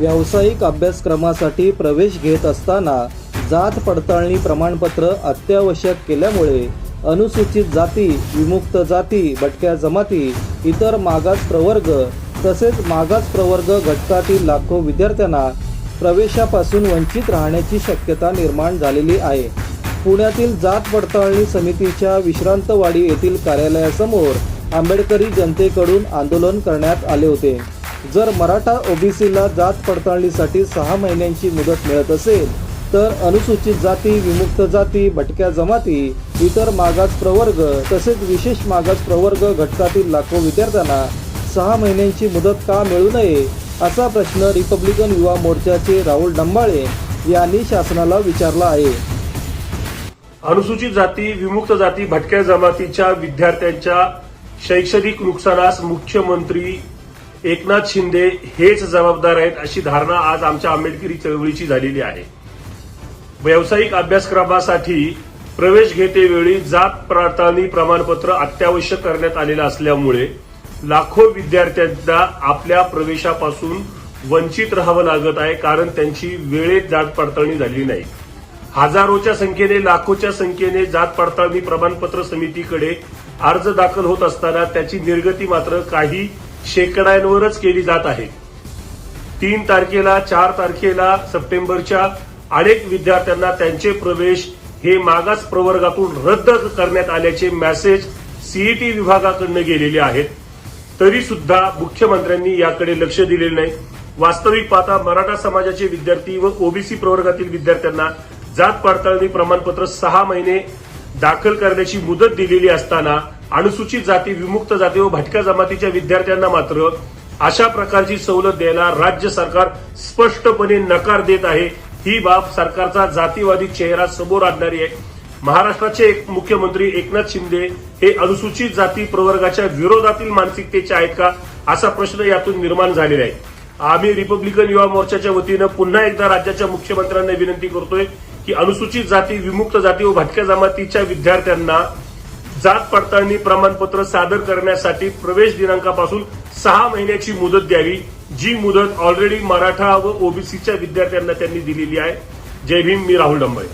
व्यावसायिक अभ्यासक्रमासाठी प्रवेश घेत असताना जात पडताळणी प्रमाणपत्र अत्यावश्यक केल्यामुळे अनुसूचित जाती विमुक्त जाती भटक्या जमाती इतर मागास प्रवर्ग तसेच मागास प्रवर्ग घटकातील लाखो विद्यार्थ्यांना प्रवेशापासून वंचित राहण्याची शक्यता निर्माण झालेली आहे. पुण्यातील जात पडताळणी समितीच्या विश्रांतवाडी येथील कार्यालयासमोर आंबेडकरी जनतेकडून आंदोलन करण्यात आले होते. जर मराठा ओबीसीला जात पडताळणीसाठी सहा महिन्यांची मुदत मिळत असेल तर अनुसूचित जाती विमुक्त जाती भटक्या जमाती इतर मागास प्रवर्ग तसेच विशेष मागास प्रवर्ग घटकातील लाखो विद्यार्थ्यांना सहा महिन्यांची मुदत का मिळू नये असा प्रश्न रिपब्लिकन युवा मोर्चाचे राहुल डंबाळे यांनी शासनाला विचारला आहे. अनुसूचित जाती विमुक्त जाती भटक्या जमातीच्या विद्यार्थ्यांच्या शैक्षणिक नुकसानास मुख्यमंत्री एकनाथ शिंदे हेच जबाबदार आहेत अशी धारणा आज आमच्या आंबेडकरी चळवळीची झालेली आहे. व्यावसायिक अभ्यासक्रमासाठी प्रवेश घेतेवेळी जात पडताळणी प्रमाणपत्र अत्यावश्यक करण्यात आलेलं असल्यामुळे लाखो विद्यार्थ्यांना आपल्या प्रवेशापासून वंचित राहावं लागत आहे कारण त्यांची वेळेत जात पडताळणी झाली नाही. हजारोच्या संख्येने लाखोच्या संख्येने जात पडताळणी प्रमाणपत्र समितीकडे अर्ज दाखल होत असताना त्याची निर्गती मात्र काही शेकड्यांवरच केली जात आहे. तीन तारखेला चार तारखेला सप्टेंबरच्या अनेक विद्यार्थ्यांना त्यांचे प्रवेश हे मागास प्रवर्गातून रद्द करण्यात आल्याचे मेसेज सीईटी विभागाकडनं गेलेले आहेत. तरी सुद्धा मुख्यमंत्र्यांनी याकडे लक्ष दिलेले नाही. वास्तविक पाहता मराठा समाजाचे विद्यार्थी व ओबीसी प्रवर्गातील विद्यार्थ्यांना जात पडताळणी प्रमाणपत्र सहा महिने दाखल करण्याची मुदत दिलेली असताना अनुसूचित जाती विमुक्त जाती व भटक्या जमातीच्या विद्यार्थ्यांना मात्र अशा प्रकारची सवलत द्यायला राज्य सरकार स्पष्टपणे नकार देत आहे. ही बाब सरकारचा जातीवादी चेहरा समोर आणणारी आहे. महाराष्ट्राचे एक मुख्यमंत्री एकनाथ शिंदे हे अनुसूचित जाती प्रवर्गाच्या विरोधातील मानसिकतेचे आहेत का? असा प्रश्न यातून निर्माण झालेला आहे. आम्ही रिपब्लिकन युवा मोर्चाच्या वतीनं पुन्हा एकदा राज्याच्या मुख्यमंत्र्यांना विनंती करतोय की अनुसूचित जाती विमुक्त जाती व भटक्या जमातीच्या विद्यार्थ्यांना जात पडताळणी प्रमाणपत्र सादर करण्यासाठी प्रवेश दिनांकापासून सहा महिन्याची मुदत द्यावी जी मुदत ऑलरेडी मराठा व ओबीसीच्या विद्यार्थ्यांना त्यांनी दिलेली आहे. जय भीम मी राहुल डंबळे